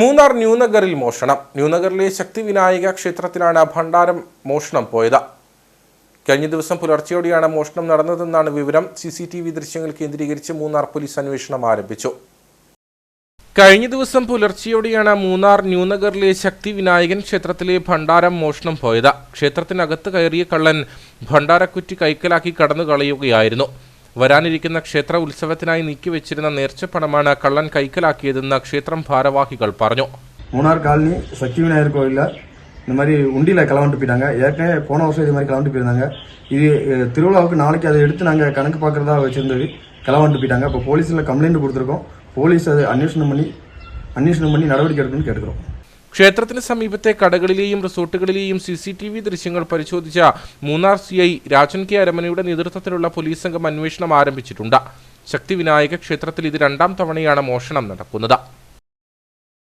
മൂന്നാർ ന്യൂനഗറിൽ മോഷണം. ന്യൂനഗറിലെ ശക്തി വിനായക ക്ഷേത്രത്തിലാണ് ഭണ്ഡാരം മോഷണം പോയത്. കഴിഞ്ഞ ദിവസം പുലർച്ചെയോടെയാണ് മോഷണം നടന്നതെന്നാണ് വിവരം. സി സി ടി വി ദൃശ്യങ്ങൾ കേന്ദ്രീകരിച്ച് മൂന്നാർ പോലീസ് അന്വേഷണം ആരംഭിച്ചു. കഴിഞ്ഞ ദിവസം പുലർച്ചെയോടെയാണ് മൂന്നാർ ന്യൂനഗറിലെ ശക്തി വിനായകൻ ക്ഷേത്രത്തിലെ ഭണ്ഡാരം മോഷണം പോയത്. ക്ഷേത്രത്തിനകത്ത് കയറിയ കള്ളൻ ഭണ്ഡാരക്കുറ്റി കൈക്കലാക്കി കടന്നു കളയുകയായിരുന്നു വരാനിരിക്കുന്ന ക്ഷേത്ര ഉത്സവത്തിനായി നീക്കിവെച്ചിരുന്ന നേർച്ചപ്പണമാണ് കള്ളൻ കൈക്കലാക്കിയതെന്ന് ക്ഷേത്രം ഭാരവാഹികൾ പറഞ്ഞു. മൂന്നാർ காலனி சக்தி விநாயகர் கோயிலில் இந்த மாதிரி உண்டியில் களவண்டு போயிட்டாங்க ஏற்கனவே போன வருஷம் இது மாதிரி களவண்டு போயிருந்தாங்க இது திருவிழாவுக்கு நாளைக்கு அதை எடுத்து நாங்கள் கணக்கு பார்க்குறதா வச்சுருந்தது களவண்டு போயிட்டாங்க இப்போ போலீஸில் கம்ப்ளைண்ட் கொடுத்துருக்கோம் போலீஸ் அதை அന്വേஷണം பண்ணி அன்வேஷணம் பண்ணி நடவடிக்கை எடுக்கணும்னு கேட்டுக்கிறோம் ക്ഷേത്രത്തിന് സമീപത്തെ കടകളിലെയും റിസോർട്ടുകളിലെയും സി സി ടി വി ദൃശ്യങ്ങൾ പരിശോധിച്ച Munnar C I Rajan K അരമനയുടെ നേതൃത്വത്തിലുള്ള പോലീസ് സംഘം അന്വേഷണം ആരംഭിച്ചിട്ടുണ്ട്. ശക്തി വിനായക ക്ഷേത്രത്തിൽ ഇത് രണ്ടാം തവണയാണ് മോഷണം നടക്കുന്നത്.